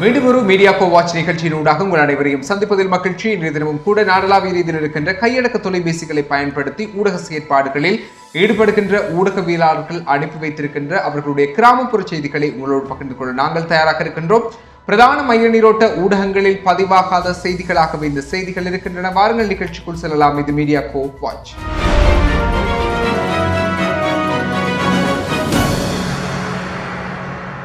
மீண்டும் ஒரு media go watch நிகழ்ச்சியினூடாக உங்கள் அனைவரையும் சந்திப்பதில் மகிழ்ச்சி. இன்றைய தினமும் கூட நாடளாவிய ரீதியில் இருக்கின்ற கையடக்க தொலைபேசிகளை பயன்படுத்தி ஊடக செயற்பாடுகளில் ஈடுபடுகின்ற ஊடகவியலாளர்கள் அனுப்பி வைத்திருக்கின்ற அவர்களுடைய கிராமப்புற செய்திகளை உங்களோடு பகிர்ந்து கொள்ள நாங்கள் தயாராக இருக்கின்றோம். பிரதான மைய நீரோட்ட ஊடகங்களில் பதிவாகாத செய்திகளாகவே இந்த செய்திகள் இருக்கின்றன. வாருங்கள் நிகழ்ச்சிக்குள் செல்லலாம். இது media go watch.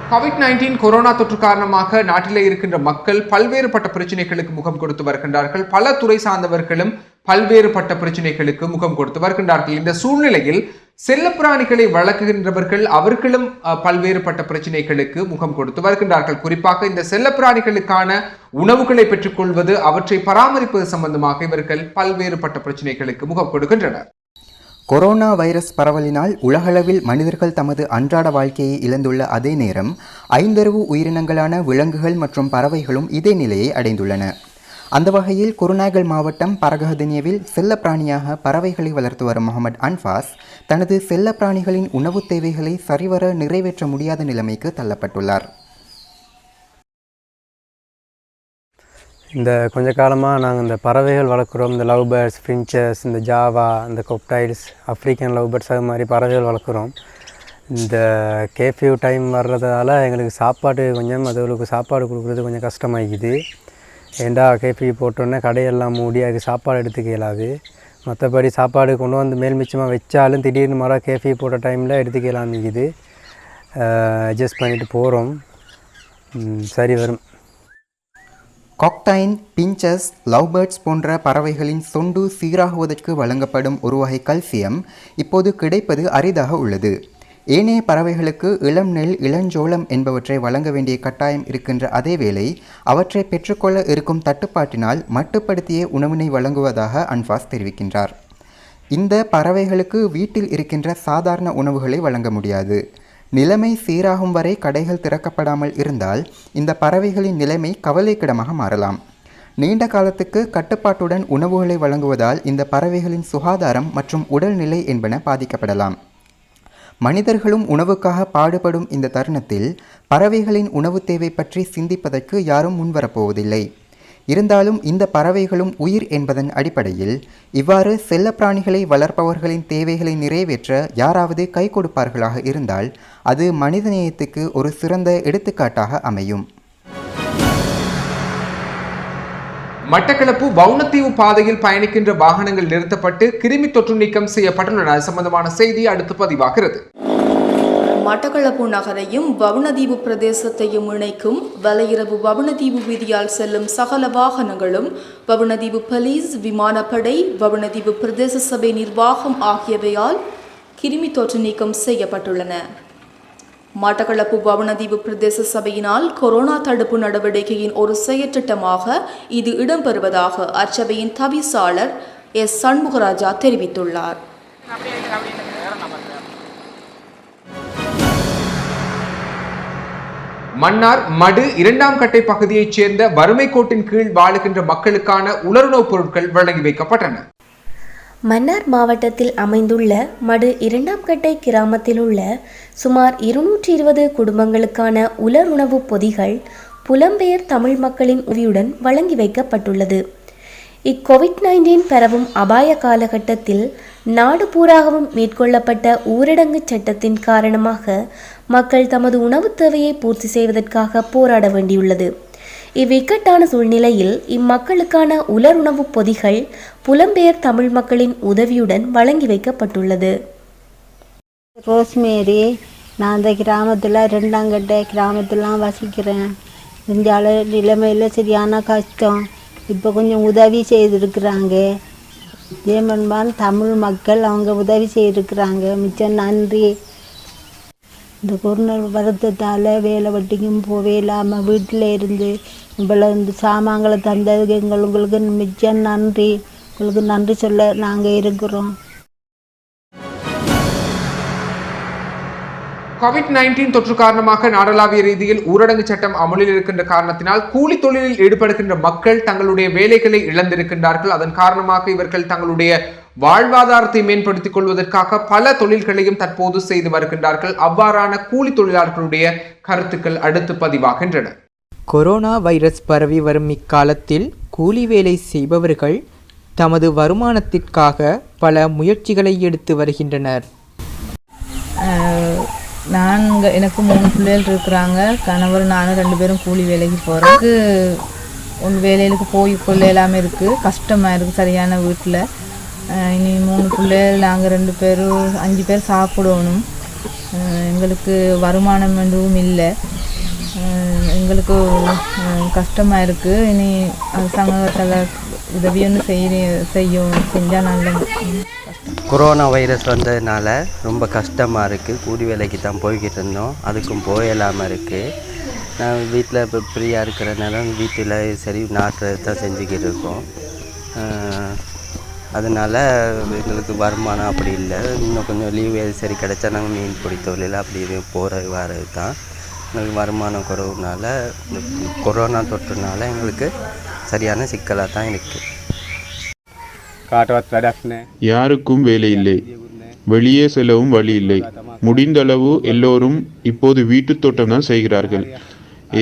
Covid nineteen corona தொற்று காரணமாக நாட்டிலே இருக்கின்ற மக்கள் பல்வேறுபட்ட பிரச்சனைகளுக்கு முகம் கொடுத்து வருகின்றார்கள். பல துறை சார்ந்தவர்களும் பல்வேறுபட்ட பிரச்சனைகளுக்கு முகம் கொடுத்து வருகின்றார்கள். இந்த சூழ்நிலையில் செல்லப்பிராணிகளை வளர்க்குகின்றவர்கள் அவர்களும் பல்வேறுபட்ட பிரச்சனைகளுக்கு முகம் கொடுத்து வருகின்றார்கள். குறிப்பாக இந்த செல்லப்பிராணிகளுக்கான உணவுகளை பெற்றுக்கொள்வது அவற்றை பராமரிப்பது சம்பந்தமாக இவர்கள் பல்வேறுபட்ட பிரச்சனைகளுக்கு முகம் கொடுக்கின்றனர். கொரோனா வைரஸ் பரவலினால் உலகளவில் மனிதர்கள் தமது அன்றாட வாழ்க்கையை இழந்துள்ள அதே நேரம் ஐந்தறிவு உயிரினங்களான விலங்குகள் மற்றும் பறவைகளும் இதே நிலையை அடைந்துள்ளன. அந்த வகையில் குருநாகல் மாவட்டம் பரகஹதினியவில் செல்லப்பிராணியாக பறவைகளை வளர்த்து வரும் முகமது அன்பாஸ் தனது செல்லப்பிராணிகளின் உணவுத் தேவைகளை சரிவர நிறைவேற்ற முடியாத நிலைமைக்கு தள்ளப்பட்டுள்ளார். இந்த கொஞ்ச காலமாக நாங்கள் இந்த பறவைகள் வளர்க்குறோம். இந்த லவ் பேர்ட்ஸ் ஃபின்ச்சர்ஸ் இந்த ஜாவா இந்த கொப்டைல்ஸ் ஆஃப்ரிக்கன் லவ் பேர்ட்ஸ் அது மாதிரி பறவைகள் வளர்க்குறோம். இந்த கேஃபியூ டைம் வர்றதால எங்களுக்கு சாப்பாடு கொஞ்சம் அதுகளுக்கு சாப்பாடு கொடுக்குறது கொஞ்சம் கஷ்டமாகிக்குது ஏண்டா கேஃபி போட்டோன்னே கடையெல்லாம் மூடி அதுக்கு சாப்பாடு எடுத்துக்க இயலாது. மற்றபடி சாப்பாடு கொண்டு வந்து மேல் மிச்சமாக வச்சாலும் திடீர்னு மரம் கேஃபி போட்ட டைமில் எடுத்துக்க இயலாமிக்குது அட்ஜஸ்ட் பண்ணிவிட்டு போகிறோம் சரி வரும். காக்டைன் பிஞ்சஸ் லவ்பேர்ட்ஸ் போன்ற பறவைகளின் சொண்டு சீராகுவதற்கு வழங்கப்படும் ஒரு வகை கல்சியம் இப்போது கிடைப்பது அரிதாக உள்ளது. ஏனைய பறவைகளுக்கு இளம் நெல் இளஞ்சோளம் என்பவற்றை வழங்க வேண்டிய கட்டாயம் இருக்கின்ற அதேவேளை அவற்றை பெற்றுக்கொள்ள இருக்கும் தட்டுப்பாட்டினால் மட்டுப்படுத்திய உணவினை வழங்குவதாக அன்பாஸ் தெரிவிக்கின்றார். இந்த பறவைகளுக்கு வீட்டில் இருக்கின்ற சாதாரண உணவுகளை வழங்க முடியாது. நிலைமை சீராகும் வரை கடைகள் திறக்கப்படாமல் இருந்தால் இந்த பறவைகளின் நிலைமை கவலைக்கிடமாக மாறலாம். நீண்ட காலத்துக்கு கட்டுப்பாட்டுடன் உணவுகளை வழங்குவதால் இந்த பறவைகளின் சுகாதாரம் மற்றும் உடல்நிலை என்பன பாதிக்கப்படலாம். மனிதர்களும் உணவுக்காக பாடுபடும் இந்த தருணத்தில் பறவைகளின் உணவு தேவை பற்றி சிந்திப்பதற்கு யாரும் முன்வரப்போவதில்லை இருந்தாலும் இந்த பறவைகளும் உயிர் என்பதன் அடிப்படையில் இவ்வாறு செல்லப்பிராணிகளை வளர்ப்பவர்களின் தேவைகளை நிறைவேற்ற யாராவது கை கொடுப்பார்களாக இருந்தால் அது மனிதநேயத்துக்கு ஒரு சிறந்த எடுத்துக்காட்டாக அமையும். மட்டக்களப்பு வவுனத்தீவு பாதையில் பயணிக்கின்ற வாகனங்கள் நிறுத்தப்பட்டு கிருமி தொற்று நீக்கம் செய்யப்பட்டுள்ளன சம்பந்தமான செய்தி அடுத்து பதிவாகிறது. மட்டக்களப்பு நகரையும் வவுணதீவு பிரதேசத்தையும் இணைக்கும் வலையிரவு வவுணதீவு வீதியால் செல்லும் சகல வாகனங்களும் வவுணதீவு போலீஸ் விமானப்படை வவுணதீவு பிரதேச சபை நிர்வாகம் ஆகியவையால் கிருமி தொற்று நீக்கம் செய்யப்பட்டுள்ளன. மட்டக்களப்பு வவுணதீவு பிரதேச சபையினால் கொரோனா தடுப்பு நடவடிக்கையின் ஒரு செயற்றிட்டமாக இது இடம்பெறுவதாக அச்சபையின் தவிசாளர் எஸ் சண்முகராஜா தெரிவித்துள்ளார். மன்னார் மடு இரண்டாம் கட்டை பகுதியைச் சேர்ந்த வறுமை கோட்டின் கீழ் வாழுகின்ற மக்களுக்கான உலருணவுப் பொருட்கள் வழங்கி வைக்கப்பட்டன. மன்னார் மாவட்டத்தில் அமைந்துள்ள மடு இரண்டாம் கட்டை கிராமத்தில் உள்ள சுமார் இருநூற்றி இருபது குடும்பங்களுக்கான உலர் உணவு பொதிகள் புலம்பெயர் தமிழ் மக்களின் உதவியுடன் வழங்கி வைக்கப்பட்டுள்ளது. இக்கோவிட் நைன்டீன் பரவும் அபாய காலகட்டத்தில் நாடு பூராகவும் மேற்கொள்ளப்பட்ட ஊரடங்கு சட்டத்தின் காரணமாக மக்கள் தமது உணவுத் தேவையை பூர்த்தி செய்வதற்காக போராட வேண்டியுள்ளது. இவ்விக்கட்டான சூழ்நிலையில் இம்மக்களுக்கான உலர் உணவுப் பொதிகள் புலம்பெயர் தமிழ் மக்களின் உதவியுடன் வழங்கி வைக்கப்பட்டுள்ளது. ரோஸ்மேரி நான் அந்த கிராமத்தில் ரெண்டாங்கட்டை கிராமத்திலாம் வசிக்கிறேன். இந்தியாவில் நிலைமையில் சரியான கஷ்டம். இப்போ கொஞ்சம் உதவி செய்திருக்கிறாங்க. ஜேமன்பான் தமிழ் மக்கள் அவங்க உதவி செய்திருக்கிறாங்க. மிச்சம் நன்றி. இந்த கொரோனா வருத்தத்தால் வேலை வட்டிக்கும் போவே இல்லாமல் வீட்டில் இருந்து இவ்வளோ இந்த சாமான்களை தந்ததுக்கு எங்கள் உங்களுக்கு மிச்சம் நன்றி. உங்களுக்கு நன்றி சொல்ல நாங்கள் இருக்கிறோம். கோவிட் நைன்டீன் தொற்று காரணமாக நாடளாவிய ரீதியில் ஊரடங்கு சட்டம் அமலில் இருக்கின்ற காரணத்தினால் கூலி தொழிலில் ஈடுபடுகின்ற மக்கள் தங்களுடைய வேலைகளை இழந்திருக்கின்றார்கள். அதன் காரணமாக இவர்கள் தங்களுடைய வாழ்வாதாரத்தை மேம்படுத்திக் கொள்வதற்காக பல தொழில்களையும் தற்போது செய்து வருகின்றார்கள். அவ்வாறான கூலி தொழிலாளர்களுடைய கருத்துக்கள் அடுத்து பதிவாகின்றன. கொரோனா வைரஸ் பரவி வரும் இக்காலத்தில் கூலி வேலை செய்பவர்கள் தமது வருமானத்திற்காக பல முயற்சிகளை எடுத்து வருகின்றனர். நான் எனக்கு மூணு பிள்ளைகள் இருக்கிறாங்க. கணவர் நானும் ரெண்டு பேரும் கூலி வேலைக்கு போகிறதுக்கு ஒன்று வேலைகளுக்கு போய் கொள்ள எல்லாமே இருக்குது கஷ்டமாக இருக்குது சரியான வீட்டில். இனி மூணு பிள்ளைகள் நாங்கள் ரெண்டு பேரும் அஞ்சு பேர் சாப்பிடணும். எங்களுக்கு வருமானம் எதுவும் இல்லை. எங்களுக்கு கஷ்டமாக இருக்குது இனி அரசாங்கத்தில் உதவி ஒன்று செய்ய செய்யும் செஞ்சால் நல்லது. கொரோனா வைரஸ் வந்ததுனால ரொம்ப கஷ்டமாக இருக்குது கூலி வேலைக்கு தான் போய்கிட்டு இருந்தோம். அதுக்கும் போயிடாமல் இருக்குது நான் வீட்டில் இப்போ ஃப்ரீயாக இருக்கிற வீட்டில் சரி நாட்டுறது தான் செஞ்சுக்கிட்டு இருக்கோம். அதனால் அதனால எங்களுக்கு வருமானம் அப்படி இல்லை. இன்னும் கொஞ்சம் லீவ் சரி கிடச்சா நாங்கள் மீன் பிடி தொழில் அப்படி இது போகிறது வர்றது தான் எங்களுக்கு வருமானம் குறவுனால கொரோனா தொற்றுனால எங்களுக்கு சரியான சிக்கலாக தான் இருக்குது யாருக்கும் வேலை இல்லை. வெளியே செல்லவும் வழி இல்லை. முடிந்தளவு எல்லோரும் இப்போது வீட்டுத் தோட்டம் தான் செய்கிறார்கள்.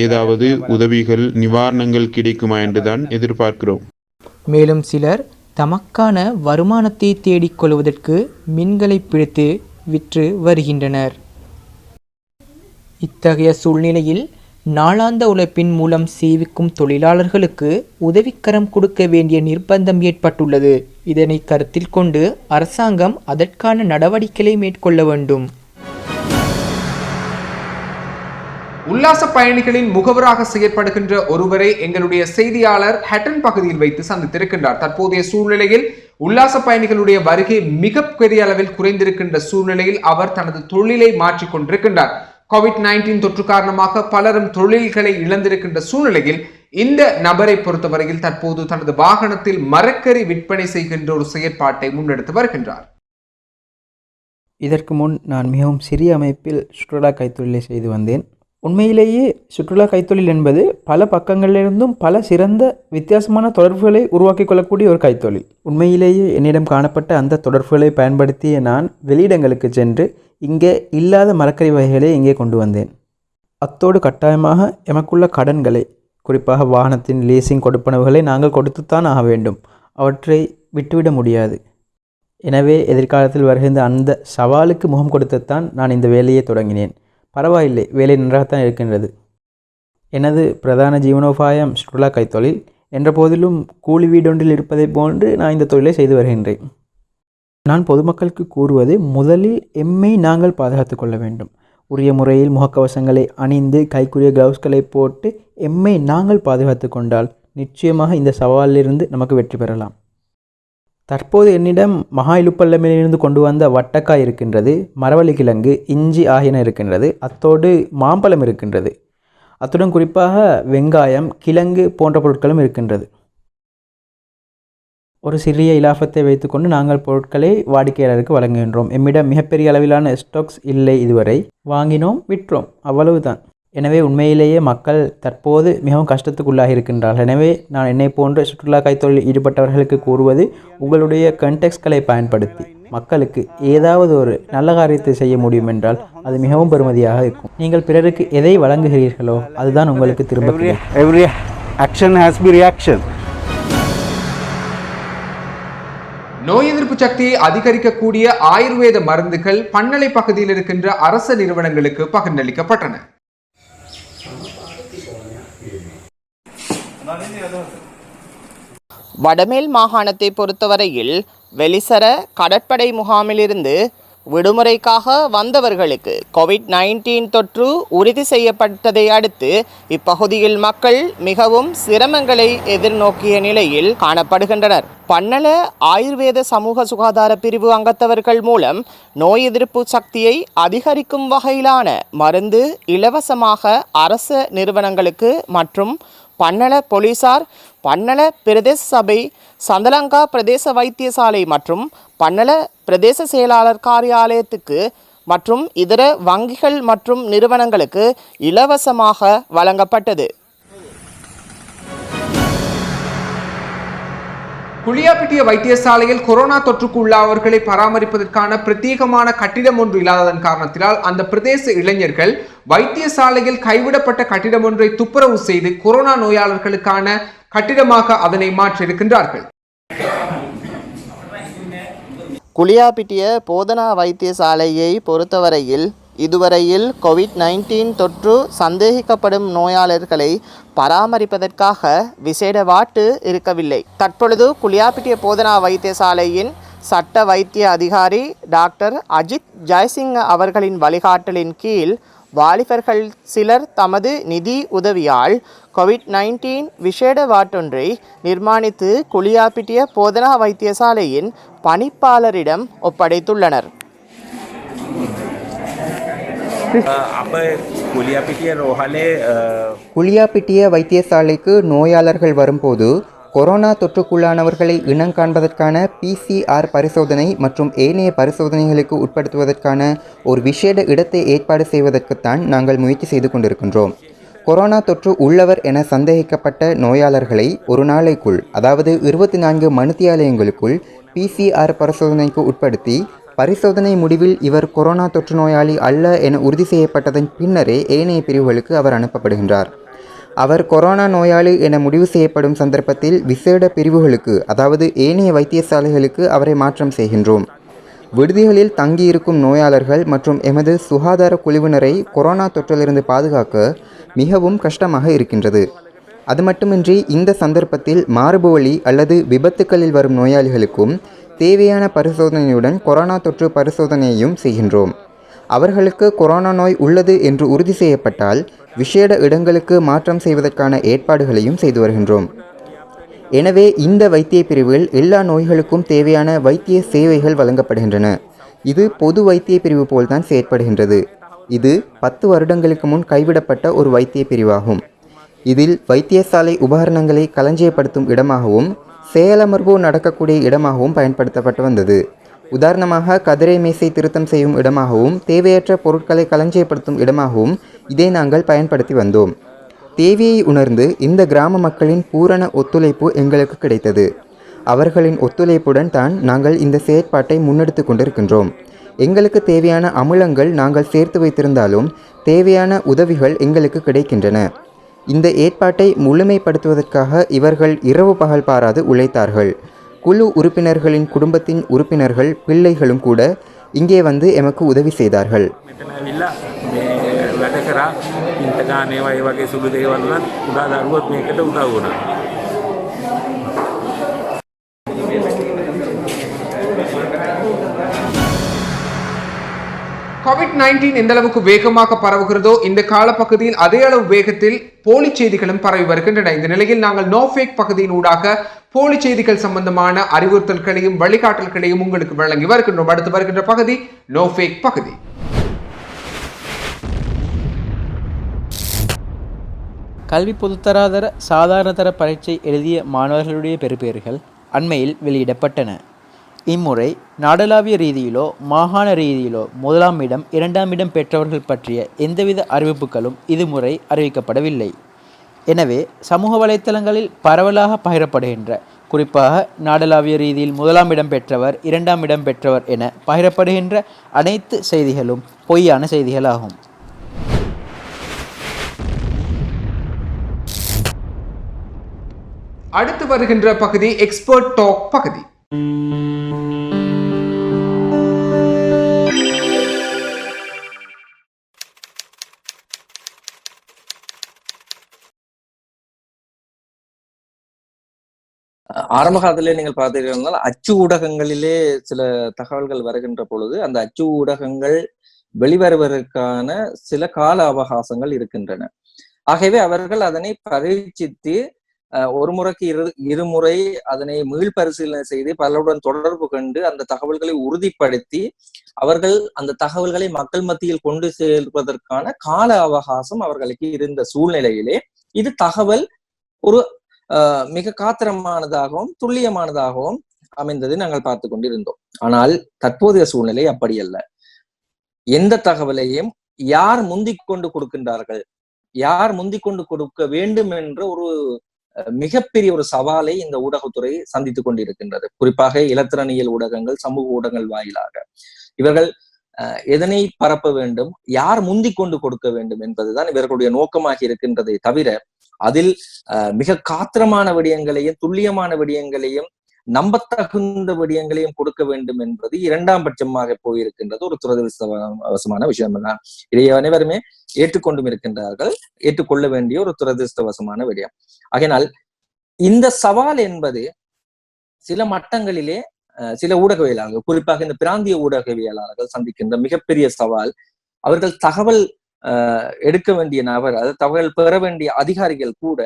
ஏதாவது உதவிகள் நிவாரணங்கள் கிடைக்குமா என்றுதான் எதிர்பார்க்கிறோம். மேலும் சிலர் தமக்கான வருமானத்தை தேடிக் கொள்வதற்கு மீன்களை பிடித்து விற்று வருகின்றனர். இத்தகைய சூழ்நிலையில் நாளாந்த உழைப்பின் மூலம் சேவிக்கும் தொழிலாளர்களுக்கு உதவிக்கரம் கொடுக்க வேண்டிய நிர்பந்தம் ஏற்பட்டுள்ளது. இதனை கருத்தில் கொண்டு அரசாங்கம் அதற்கான நடவடிக்கைகளை மேற்கொள்ள வேண்டும். உல்லாச பயணிகளின் முகவராக செயற்படுகின்ற ஒருவரை எங்களுடைய செய்தியாளர் ஹட்டன் பகுதியில் வைத்து சந்தித்திருக்கின்றார். தற்போதைய சூழ்நிலையில் உல்லாச பயணிகளுடைய வருகை மிக பெரிய அளவில் குறைந்திருக்கின்ற சூழ்நிலையில் அவர் தனது தொழிலை மாற்றிக் கொண்டிருக்கின்றார் கோவிட் நைன்டீன் தொற்று காரணமாக பலரும் தொழில்களை இழந்திருக்கின்ற சூழ்நிலையில் இந்த நபரை பொறுத்தவரையில் தற்போது தனது வாகனத்தில் மரக்கறி விற்பனை செய்கின்ற ஒரு செயற்பாட்டை முன்னெடுத்து வருகின்றார். இதற்கு முன் நான் மிகவும் சிறிய அமைப்பில் சுற்றுலா கைத்தொழிலை செய்து வந்தேன். உண்மையிலேயே சுற்றுலா கைத்தொழில் என்பது பல பக்கங்களிலிருந்தும் பல சிறந்த வித்தியாசமான தொடர்புகளை உருவாக்கிக் கொள்ளக்கூடிய ஒரு கைத்தொழில். உண்மையிலேயே என்னிடம் காணப்பட்ட அந்த தொடர்புகளை பயன்படுத்திய நான் வெளியிடங்களுக்கு சென்று இங்கே இல்லாத மரக்கறி வகைகளை இங்கே கொண்டு வந்தேன். அத்தோடு கட்டாயமாக எமக்குள்ள கடன்களை குறிப்பாக வாகனத்தின் லீசிங் கொடுப்பனவுகளை நாங்கள் கொடுத்துத்தான் ஆக வேண்டும். அவற்றை விட்டுவிட முடியாது. எனவே எதிர்காலத்தில் வருகின்ற அந்த சவாலுக்கு முகம் கொடுத்துத்தான் நான் இந்த வேலையை தொடங்கினேன். பரவாயில்லை வேலை நன்றாகத்தான் இருக்கின்றது. எனது பிரதான ஜீவனோபாயம் சுற்றுலா கைத்தொழில் என்ற போதிலும் கூலி வீடொன்றில் இருப்பதைப் போன்று நான் இந்த தொழிலை செய்து வருகின்றேன். நான் பொதுமக்களுக்கு கூறுவது முதலில் எம்மை நாங்கள் பாதுகாத்து கொள்ள வேண்டும். உரிய முறையில் முகக்கவசங்களை அணிந்து கைக்குரிய கிளவுஸ்களை போட்டு எம்மை நாங்கள் பாதுகாத்து கொண்டால் நிச்சயமாக இந்த சவாலிலிருந்து நமக்கு வெற்றி பெறலாம். தற்போது என்னிடம் மகா இலுப்பள்ளமிலிருந்து கொண்டு வந்த வட்டக்காய் இருக்கின்றது மரவள்ளி கிழங்கு இஞ்சி ஆகியன இருக்கின்றது அத்தோடு மாம்பழம் இருக்கின்றது. அத்துடன் குறிப்பாக வெங்காயம் கிழங்கு போன்ற பொருட்களும் இருக்கின்றது. ஒரு சிறிய இலாபத்தை வைத்துக்கொண்டு நாங்கள் பொருட்களை வாடிக்கையாளருக்கு வழங்குகின்றோம். எம்மிடம் மிகப்பெரிய அளவிலான ஸ்டாக்ஸ் இல்லை இதுவரை. வாங்கினோம் விற்றோம். அவ்வளவுதான். எனவே உண்மையிலேயே மக்கள் தற்போது மிகவும் கஷ்டத்துக்குள்ளாகி இருக்கின்றார்கள். எனவே நான் என்னை போன்ற சுற்றுலா கைத்தொழில் ஈடுபட்டவர்களுக்கு கூறுவது உங்களுடைய கண்டெக்ஸ்களை பயன்படுத்தி மக்களுக்கு ஏதாவது ஒரு நல்ல காரியத்தை செய்ய முடியும் என்றால் அது மிகவும் பெருமதியாக இருக்கும். நீங்கள் பிறருக்கு எதை வழங்குகிறீர்களோ அதுதான் உங்களுக்கு திரும்ப every action has be reaction. நோய் எதிர்ப்பு சக்தியை அதிகரிக்கக்கூடிய ஆயுர்வேத மருந்துகள் பண்ணலை பகுதியில் இருக்கின்ற அரச நிறுவனங்களுக்கு பகிர்ந்தளிக்கப்பட்டன. வடமேல் மாகாணத்தை பொறுத்தவரையில் வெளிசர கடற்படை முகாமிலிருந்து விடுமுறைக்காக வந்தவர்களுக்கு கோவிட் நைன்டீன் தொற்று உறுதி செய்யப்பட்டதை அடுத்து இப்பகுதியில் மக்கள் மிகவும் சிரமங்களை எதிர்நோக்கிய நிலையில் காணப்படுகின்றனர். பன்னல ஆயுர்வேத சமூக சுகாதார பிரிவு அங்கத்தவர்கள் மூலம் நோய் எதிர்ப்பு சக்தியை அதிகரிக்கும் வகையிலான மருந்து இலவசமாக அரச நிறுவனங்களுக்கு மற்றும் பன்னல போலீசார் பன்னல பிரதேச சபை சந்தலங்கா பிரதேச வைத்தியசாலை மற்றும் பன்னல பிரதேச செயலாளர் காரியாலயத்துக்கு மற்றும் இதர வங்கிகள் மற்றும் நிறுவனங்களுக்கு இலவசமாக வழங்கப்பட்டது. குளியாப்பிட்டிய வைத்தியசாலையில் கொரோனா தொற்றுக்கு உள்ளவர்களை பராமரிப்பதற்கான பிரத்யேகமான கட்டிடம் ஒன்று இல்லாததன் காரணத்தினால் அந்த பிரதேச இளைஞர்கள் வைத்தியசாலையில் கைவிடப்பட்ட கட்டிடம் ஒன்றை துப்புரவு செய்து கொரோனா நோயாளர்களுக்கான கட்டிடமாக அதனை மாற்றியிருக்கின்றார்கள். குளியாப்பிட்டிய போதனா வைத்தியசாலையை பொறுத்தவரையில் இதுவரையில் கோவிட் நைன்டீன் தொற்று சந்தேகிக்கப்படும் நோயாளர்களை பராமரிப்பதற்காக விசேட வாட்டு இருக்கவில்லை. தற்பொழுது குளியாப்பிட்டிய போதனா வைத்தியசாலையின் சட்ட வைத்திய அதிகாரி டாக்டர் அஜித் ஜெயசிங்க அவர்களின் வழிகாட்டலின் கீழ் வாலிபர்கள் சிலர் தமது நிதி உதவியால் கோவிட் நைன்டீன் விசேட வாட்டொன்றை நிர்மாணித்து குளியாப்பிட்டிய போதனா வைத்தியசாலையின் பணிப்பாளரிடம் ஒப்படைத்துள்ளனர். அப்போ குளியாப்பிட்டிய வைத்தியசாலைக்கு நோயாளர்கள் வரும்போது கொரோனா தொற்றுக்குள்ளானவர்களை இனங்காண்பதற்கான பிசிஆர் பரிசோதனை மற்றும் ஏனைய பரிசோதனைகளுக்கு உட்படுத்துவதற்கான ஒரு விசேட இடத்தை ஏற்பாடு செய்வதற்குத்தான் நாங்கள் முயற்சி செய்து கொண்டிருக்கின்றோம். கொரோனா தொற்று உள்ளவர் என சந்தேகிக்கப்பட்ட நோயாளர்களை ஒரு நாளைக்குள் அதாவது இருபத்தி நான்கு மனுத்தியாலயங்களுக்குள் பிசிஆர் பரிசோதனைக்கு உட்படுத்தி பரிசோதனை முடிவில் இவர் கொரோனா தொற்று நோயாளி அல்ல என உறுதி செய்யப்பட்டதன் பின்னரே ஏனைய பிரிவுகளுக்கு அவர் அனுப்பப்படுகின்றார். அவர் கொரோனா நோயாளி என முடிவு செய்யப்படும் சந்தர்ப்பத்தில் விசேட பிரிவுகளுக்கு அதாவது ஏனைய வைத்தியசாலைகளுக்கு அவரை மாற்றம் செய்கின்றோம். விடுதிகளில் தங்கியிருக்கும் நோயாளர்கள் மற்றும் எமது சுகாதார குழுவினரை கொரோனா தொற்றிலிருந்து பாதுகாக்க மிகவும் கஷ்டமாக இருக்கின்றது. அது மட்டுமின்றி இந்த சந்தர்ப்பத்தில் மார்புவலி அல்லது விபத்துக்களில் வரும் நோயாளிகளுக்கும் தேவையான பரிசோதனையுடன் கொரோனா தொற்று பரிசோதனையையும் செய்கின்றோம். அவர்களுக்கு கொரோனா நோய் உள்ளது என்று உறுதி செய்யப்பட்டால் விசேட இடங்களுக்கு மாற்றம் செய்வதற்கான ஏற்பாடுகளையும் செய்து வருகின்றோம். எனவே இந்த வைத்திய பிரிவில் எல்லா நோய்களுக்கும் தேவையான வைத்திய சேவைகள் வழங்கப்படுகின்றன. இது பொது வைத்திய பிரிவு போல்தான் செயற்படுகின்றது. இது பத்து வருடங்களுக்கு முன் கைவிடப்பட்ட ஒரு வைத்திய பிரிவாகும். இதில் வைத்தியசாலை உபகரணங்களை களஞ்சியப்படுத்தும் இடமாகவும் செயலமர்வு நடக்கக்கூடிய இடமாகவும் பயன்படுத்தப்பட்டு வந்தது. உதாரணமாக கதிரை மேசை திருத்தம் செய்யும் இடமாகவும் தேவையற்ற பொருட்களை களஞ்சியப்படுத்தும் இடமாகவும் இதை நாங்கள் பயன்படுத்தி வந்தோம். தேவையை உணர்ந்து இந்த கிராம மக்களின் பூரண ஒத்துழைப்பு எங்களுக்கு கிடைத்தது. அவர்களின் ஒத்துழைப்புடன் தான் நாங்கள் இந்த செயற்பாட்டை முன்னெடுத்து கொண்டிருக்கின்றோம். எங்களுக்கு தேவையான அமுலங்கள் நாங்கள் சேர்த்து வைத்திருந்தாலும் தேவையான உதவிகள் எங்களுக்கு கிடைக்கின்றன. இந்த ஏற்பாட்டை முழுமைப்படுத்துவதற்காக இவர்கள் இரவு பகல் பாராது உழைத்தார்கள் குழு உறுப்பினர்களின் குடும்பத்தின் உறுப்பினர்கள் பிள்ளைகளும் கூட இங்கே வந்து எமக்கு உதவி செய்தார்கள் මෙතන ඇවිල්ලා මේ වැඩ කරා ඉන්ටගානය වය වගේ සුළු දේවල්ලත් උදා දරුවොත් මේකට උදව් වුණා. கோவிட் நைன்டீன் எந்த அளவுக்கு வேகமாக பரவுகிறதோ இந்த காலப்பகுதியில் அதே அளவு வேகத்தில் போலி செய்திகளும் பரவி வருகின்றன. இந்த நிலையில் நாங்கள் நோஃபேக் பகுதியின் ஊடாக போலி செய்திகள் சம்பந்தமான அறிவுறுத்தல்களையும் வழிகாட்டல்களையும் உங்களுக்கு வழங்கி வருகின்றோம். அடுத்து வருகின்ற பகுதி நோஃபேக் பகுதி. கல்வி பொதுத்தராதர சாதாரணதர பரீட்சை எழுதிய மாணவர்களுடைய பெறுபேறுகள் அண்மையில் வெளியிடப்பட்டன. இம்முறை நாடளாவிய ரீதியிலோ மாகாண ரீதியிலோ முதலாம் இடம் இரண்டாம் இடம் பெற்றவர்கள் பற்றிய எந்தவித அறிவிப்புகளும் இதுமுறை அறிவிக்கப்படவில்லை. எனவே சமூக வலைத்தளங்களில் பரவலாக பகிரப்படுகின்ற குறிப்பாக நாடளாவிய ரீதியில் முதலாம் இடம் பெற்றவர் இரண்டாம் இடம் பெற்றவர் என பகிரப்படுகின்ற அனைத்து செய்திகளும் பொய்யான செய்திகளாகும். அடுத்து வருகின்ற பகுதி எக்ஸ்பர்ட் டாக் பகுதி. ஆரம்ப காலத்திலே நீங்கள் பார்த்தீர்கள் அச்சு ஊடகங்களிலே சில தகவல்கள் வருகின்ற பொழுது அந்த அச்சு ஊடகங்கள் வெளிவருவதற்கான சில கால அவகாசங்கள் இருக்கின்றன. ஆகவே அவர்கள் அதனை பரீட்சித்து ஒரு முறைக்கு இரு இருமுறை அதனை மீள்பரிசீலனை செய்து பலருடன் தொடர்பு கண்டு அந்த தகவல்களை உறுதிப்படுத்தி அவர்கள் அந்த தகவல்களை மக்கள் மத்தியில் கொண்டு செல்வதற்கான கால அவகாசம் அவர்களுக்கு இருந்த சூழ்நிலையிலே இது தகவல் ஒரு ஆஹ் மிக காத்திரமானதாகவும் துல்லியமானதாகவும் அமைந்தது நாங்கள் பார்த்து கொண்டிருந்தோம். ஆனால் தற்போதைய சூழ்நிலை அப்படி அல்ல. எந்த தகவலையும் யார் முந்திக் கொண்டு கொடுக்கின்றார்கள்? யார் முந்திக் கொண்டு கொடுக்க வேண்டும் என்ற ஒரு மிகப்பெரிய ஒரு சவாலை இந்த ஊடகத்துறை சந்தித்துக் கொண்டிருக்கின்றது. குறிப்பாக இலத்திரனியல் ஊடகங்கள் சமூக ஊடகங்கள் வாயிலாக. இவர்கள் அஹ், எதனை பரப்ப வேண்டும் யார் முந்தி கொண்டு கொடுக்க வேண்டும் என்பதுதான் இவர்களுடைய நோக்கமாக இருக்கின்றதை தவிர அதில் அஹ், மிக காத்திரமான விடயங்களையும் துல்லியமான விடயங்களையும் நம்பத்தகுந்த விடயங்களையும் கொடுக்க வேண்டும் என்பது இரண்டாம் பட்சமாக போயிருக்கின்றது. ஒரு துரதிருஷ்டவசமான விஷயம் தான். இதை அனைவருமே ஏற்றுக்கொண்டும் இருக்கின்றார்கள் ஏற்றுக்கொள்ள வேண்டிய ஒரு துரதிருஷ்டவசமான விடயம். ஆகினால் இந்த சவால் என்பது சில மட்டங்களிலே சில ஊடகவியலாளர்கள் குறிப்பாக இந்த பிராந்திய ஊடகவியலாளர்கள் சந்திக்கின்ற மிகப்பெரிய சவால் அவர்கள் தகவல் எடுக்க வேண்டிய நபர் அதாவது தகவல் பெற வேண்டிய அதிகாரிகள் கூட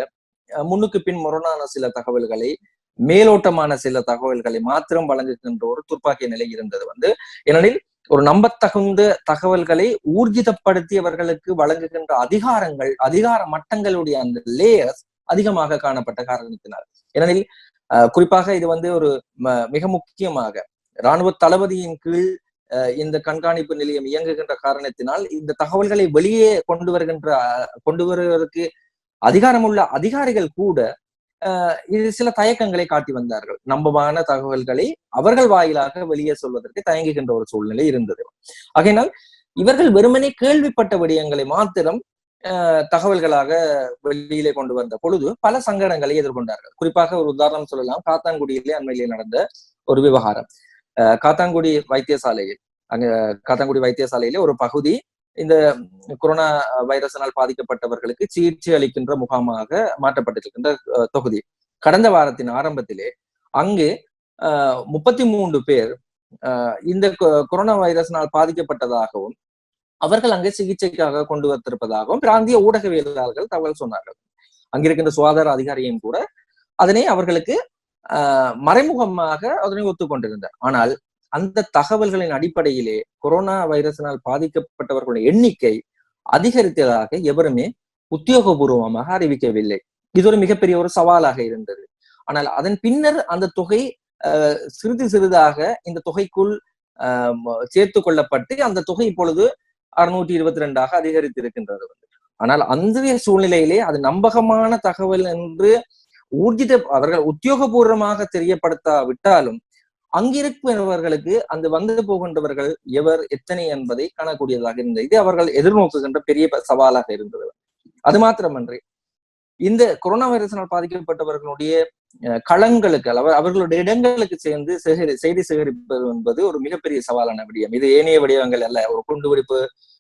அஹ், முன்னுக்கு பின் முரணான சில தகவல்களை மேலோட்டமான சில தகவல்களை மாத்திரம் வழங்குகின்ற ஒரு துப்பாக்கிய நிலை இருந்தது வந்து. ஏனெனில் ஒரு நம்பத்தகுந்த தகவல்களை ஊர்ஜிதப்படுத்தி அவர்களுக்கு வழங்குகின்ற அதிகாரங்கள் அதிகார மட்டங்களுடைய அந்த லேயர்ஸ் அதிகமாக காணப்பட்ட காரணத்தினால். ஏனெனில் குறிப்பாக இது வந்து ஒரு ம- மிக முக்கியமாக இராணுவ தளபதியின் கீழ் அஹ், இந்த கண்காணிப்பு நிலையம் இயங்குகின்ற காரணத்தினால் இந்த தகவல்களை வெளியே கொண்டு வருகின்ற கொண்டு வருவதற்கு அதிகாரமுள்ள அதிகாரிகள் கூட இது சில தயக்கங்களை காட்டி வந்தார்கள். நம்பமான தகவல்களை அவர்கள் வாயிலாக வெளியே சொல்வதற்கு தயங்குகின்ற ஒரு சூழ்நிலை இருந்தது. ஆகையினால் இவர்கள் வெறுமனே கேள்விப்பட்ட விடயங்களை மாத்திரம் தகவல்களாக வெளியிலே கொண்டு வந்த பொழுது பல சங்கடங்களை எதிர்கொண்டார்கள். குறிப்பாக ஒரு உதாரணம் சொல்லலாம். காத்தாங்குடியிலே அண்மையிலே நடந்த ஒரு விவகாரம். காத்தாங்குடி வைத்தியசாலையில் அங்க காத்தான்குடி வைத்தியசாலையிலே ஒரு பகுதி இந்த கொரோனா வைரஸினால் பாதிக்கப்பட்டவர்களுக்கு சிகிச்சை அளிக்கின்ற முகாமாக மாற்றப்பட்டிருக்கின்ற தொகுதி. கடந்த வாரத்தின் ஆரம்பத்திலே அங்கு முப்பத்தி மூன்று பேர் இந்த கொ- கொரோனா வைரஸினால் பாதிக்கப்பட்டதாகவும் அவர்கள் அங்கே சிகிச்சைக்காக கொண்டு வந்திருப்பதாகவும் பிராந்திய ஊடகவியலாளர்கள் தகவல் சொன்னார்கள். அங்கிருக்கின்ற சுகாதார அதிகாரியும் கூட அதனை அவர்களுக்கு ஆஹ் மறைமுகமாக அதனை ஒத்துக்கொண்டிருந்தார். ஆனால் அந்த தகவல்களின் அடிப்படையிலே கொரோனா வைரஸினால் பாதிக்கப்பட்டவர்களுடைய எண்ணிக்கை அதிகரித்ததாக எவருமே உத்தியோகபூர்வமாக அறிவிக்கவில்லை. இது ஒரு மிகப்பெரிய ஒரு சவாலாக இருந்தது. ஆனால் அதன் பின்னர் அந்த தொகை சிறிது சிறிதாக இந்த தொகைக்குள் சேர்த்து கொள்ளப்பட்டு அந்த தொகை இப்பொழுது அறுநூற்றி இருபத்தி ரெண்டாக அதிகரித்து இருக்கின்றது வந்து ஆனால் அந்த சூழ்நிலையிலே அது நம்பகமான தகவல் என்று ஊர்ஜித அவர்கள் உத்தியோகபூர்வமாக தெரியப்படுத்தாவிட்டாலும் அங்கிருப்பவர்களுக்கு அந்த வந்து போகின்றவர்கள் எவர் எத்தனை என்பதை காணக்கூடியதாக இருந்தது. இது அவர்கள் எதிர்நோக்குகின்ற பெரிய சவாலாக இருந்தது. அது மாத்திரமன்றி இந்த கொரோனா வைரஸினால் பாதிக்கப்பட்டவர்களுடைய அஹ், களங்களுக்கு அல்ல அவர்களுடைய இடங்களுக்கு சேர்ந்து சேகரி செய்தி சேகரிப்பது என்பது ஒரு மிகப்பெரிய சவாலான விடயம். இது ஏனைய வடிவங்கள் அல்ல. ஒரு குண்டுவெடிப்பு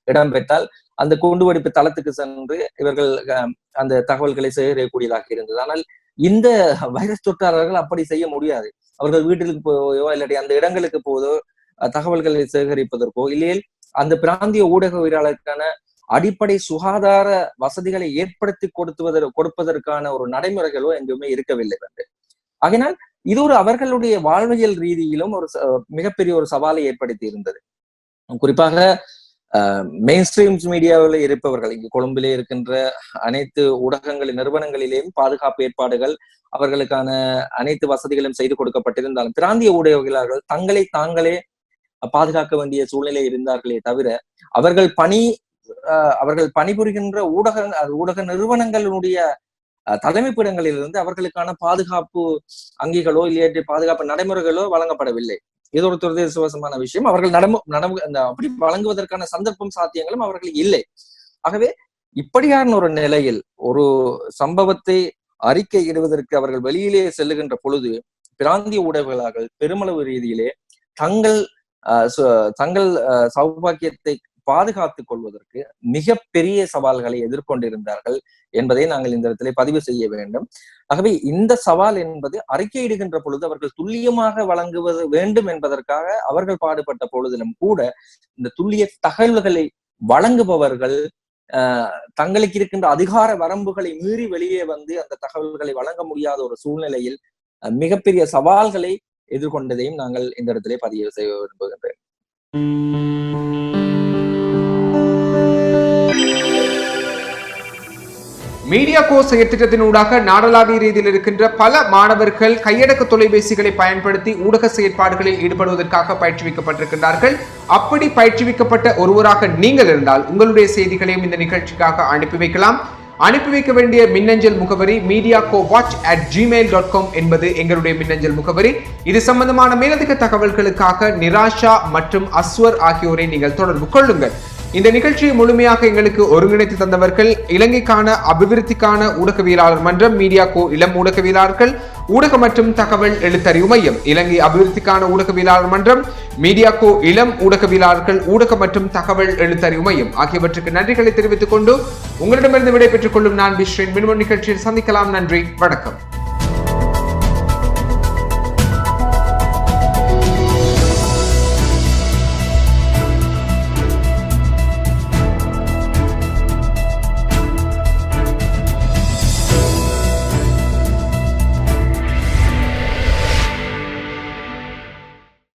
இடம்பெற்றால் அந்த குண்டுவெடிப்பு தளத்துக்கு சென்று இவர்கள் அஹ், அந்த தகவல்களை சேகரிக்கக்கூடியதாக இருந்தது. ஆனால் இந்த வைரஸ் தொற்றாளர்கள் அப்படி செய்ய முடியாது. அவர்கள் வீட்டிற்கு போயோ இல்லாட்டி அந்த இடங்களுக்கு போதோ தகவல்களை சேகரிப்பதற்கோ இல்லையில் அந்த பிராந்திய ஊடகவியலாளருக்கான அடிப்படை சுகாதார வசதிகளை ஏற்படுத்தி கொடுத்துவதற்கு கொடுப்பதற்கான ஒரு நடைமுறைகளோ எங்குமே இருக்கவில்லை வந்து ஆகினால் இது ஒரு அவர்களுடைய வாழ்வியல் ரீதியிலும் ஒரு மிகப்பெரிய ஒரு சவாலை ஏற்படுத்தி இருந்தது. குறிப்பாக மெயின் ஸ்ட்ரீம்ஸ் மீடியாவில் இருப்பவர்கள் இங்கு கொழும்பிலே இருக்கின்ற அனைத்து ஊடகங்களின் நிறுவனங்களிலேயும் பாதுகாப்பு ஏற்பாடுகள் அவர்களுக்கான அனைத்து வசதிகளும் செய்து கொடுக்கப்பட்டிருந்தாலும் பிராந்திய ஊடகவியலாளர்கள் தங்களை தாங்களே பாதுகாக்க வேண்டிய சூழ்நிலை இருந்தார்களே தவிர அவர்கள் பணி அஹ், அவர்கள் பணிபுரிகின்ற ஊடக ஊடக நிறுவனங்களுடைய அஹ், தலைமைப்பிடங்களிலிருந்து அவர்களுக்கான பாதுகாப்பு அங்கிகளோ இல்லையே பாதுகாப்பு நடைமுறைகளோ வழங்கப்படவில்லை. இது ஒரு துரதிருஷ்டவசமான விஷயம். அவர்கள் நடமு நடமு அந்த அப்படி வழங்குவதற்கான சந்தர்ப்பம் சாத்தியங்களும் அவர்கள் இல்லை. ஆகவே இப்படியான ஒரு நிலையில் ஒரு சம்பவத்தை அறிக்கை இடுவதற்கு அவர்கள் வெளியிலே செல்லுகின்ற பொழுது பிராந்திய ஊடகங்களாக பெருமளவு ரீதியிலே தங்கள் அஹ், சு- தங்கள் அஹ், சௌபாக்கியத்தை பாதுகாத்துக் கொள்வதற்கு மிகப்பெரிய சவால்களை எதிர்கொண்டிருந்தார்கள் என்பதை நாங்கள் இந்த இடத்திலே பதிவு செய்ய வேண்டும். ஆகவே இந்த சவால் என்பது அறிக்கையிடுகின்ற பொழுது அவர்கள் துல்லியமாக வழங்குவது வேண்டும் என்பதற்காக அவர்கள் பாடுபட்ட பொழுதிலும் கூட இந்த துல்லிய தகவல்களை வழங்குபவர்கள் ஆஹ் தங்களுக்கு இருக்கின்ற அதிகார வரம்புகளை மீறி வெளியே வந்து அந்த தகவல்களை வழங்க முடியாத ஒரு சூழ்நிலையில் மிகப்பெரிய சவால்களை எதிர்கொண்டதையும் நாங்கள் இந்த இடத்திலே பதிவு செய்ய விரும்புகின்றேன். மீடியா கோர்ஸ் செயற்திட்டத்தினூடாக நாடளாவிய ரீதியில் இருக்கின்ற பல மாணவர்கள் கையடக்க தொலைபேசிகளை பயன்படுத்தி ஊடக செயற்பாடுகளில் ஈடுபடுவதற்காக பயிற்றுவிக்கப்பட்டிருக்கின்றார்கள். அப்படி பயிற்றுவிக்கப்பட்ட ஒருவராக நீங்கள் இருந்தால் உங்களுடைய செய்திகளையும் இந்த நிகழ்ச்சிக்காக அனுப்பி வைக்கலாம். அனுப்பி வைக்க வேண்டிய மின்னஞ்சல் முகவரி media go watch at Gmail dot com என்பது எங்களுடைய மின்னஞ்சல் முகவரி. இது சம்பந்தமான மேலதிக தகவல்களுக்காக நிராஷா மற்றும் அஸ்வர் ஆகியோரை நீங்கள் தொடர்பு கொள்ளுங்கள். இந்த நிகழ்ச்சியை முழுமையாக எங்களுக்கு ஒருங்கிணைத்து தந்தவர்கள் இலங்கைக்கான அபிவிருத்திக்கான ஊடகவியலாளர் மன்றம் மீடியா கோ இளம் ஊடகவியலாளர்கள் ஊடக மற்றும் தகவல் எழுத்தறிவு மையம் இலங்கை அபிவிருத்திக்கான ஊடகவியலாளர் மன்றம் மீடியா கோ இளம் ஊடகவியலாளர்கள் ஊடக மற்றும் தகவல் எழுத்தறிவு மையம் ஆகியவற்றுக்கு நன்றிகளை தெரிவித்துக் கொண்டு உங்களிடமிருந்து விடைபெற்றுக் கொள்ளும் நான் பிஸ்ரீன். மினிமம் நிகழ்ச்சியில் சந்திக்கலாம். நன்றி. வணக்கம்.